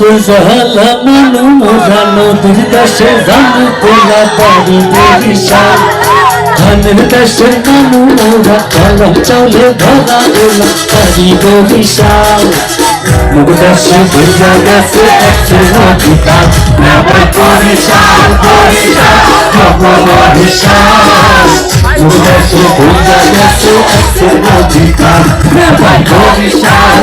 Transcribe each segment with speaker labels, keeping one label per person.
Speaker 1: কুজহলা মনু মোরা নদীর দেশে জানু তোলা বাড়ি বরিশাল ধানের দেশে নানু মোরা কলম চলে ধরা ওলা বাড়ি বরিশাল মুখ দেশে ভুইয়া গেছে একশো নদীকাল নেবে বরিশাল বরিশাল নব বরিশাল মুখ দেশে ভুইয়া গেছে একশো নদীকাল নেবে বরিশাল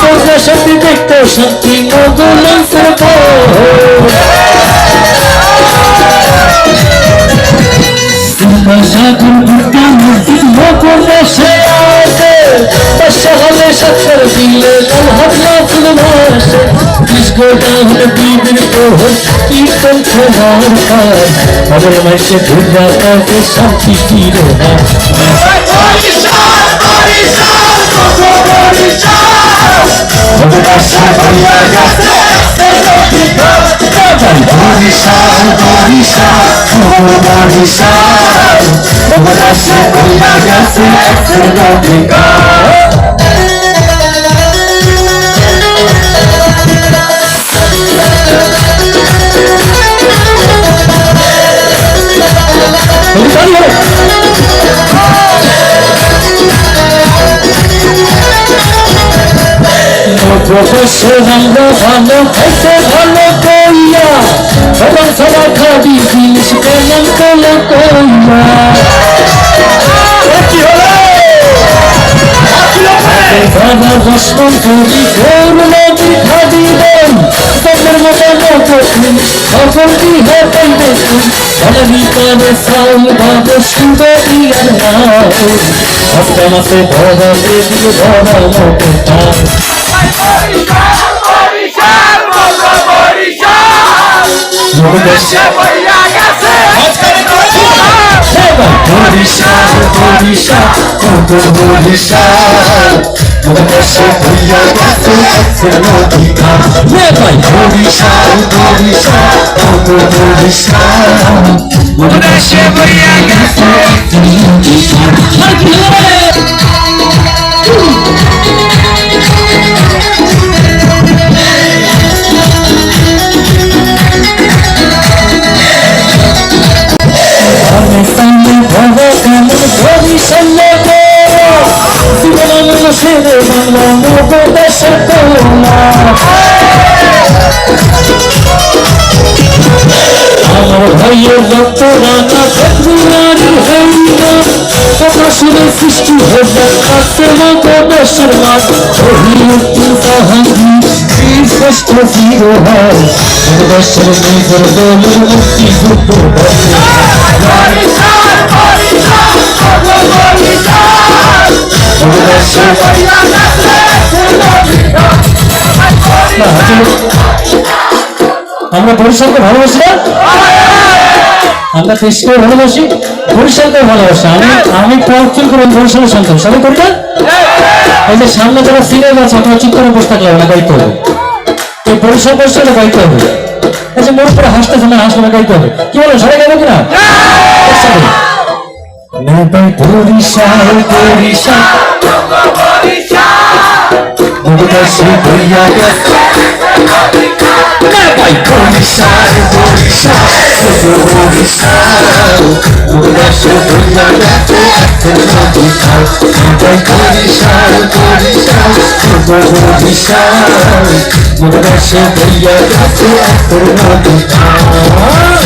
Speaker 1: তোর সাথে দেখতে শান্তি মগলেন্সের সাগর দুর্গা মসজিদ মগলে সে আছে বাসা সত্তর দিলে লাল ফুল ভাসে বিশ হলে বিবির প্রহর কীর্তন তোমার কাজ আমার মাসে দুর্গা কাছে শান্তি চিরনা বরিশাল বরিশাল বরিশাল বরিশাল বইয়া গেছে একশো নদীকা ভালো খাইতে ভালো কইয়া সবার সবার খাবি জিনিস কেমন কলো কইয়া। বাবা রসম করি গৌর নদী খাবি বই তোদের মতো মতো তুমি খবর দি হতাই দেখুন কানে সাউল বাবু সুন্দরী আর নাও হপ্তা মাসে ধরা দিল ধরা মতো বরিশাল দেশে ভুইয়া গেছে আমার বরিশালকে ভালোবাসি না? আমরা দেশকে ভালোবাসি বরিশালকে ভালোবাসি। আমি আমি পরচুল করে বরিশালের সন্তান সবাই করি না? এই যে সামনে যারা সিনিয়র আছে আপনারা চুপ করে বসে থাকলে না গাইতে হবে। এই বরিশাল বরিশালে গাইতে হবে। এই যে মোর উপরে হাসতেছে না হাসলে গাইতে হবে। কি বলেন সবাই গাইবে কিনা? একসাথে। নেবাই বরিশাল বরিশাল বরিশাল বরিশাল বরিশাল বইয়া গেছে নেবাই বরিশাল বরিশাল বরিশাল বরিশাল বইয়া গেছে বরিশাল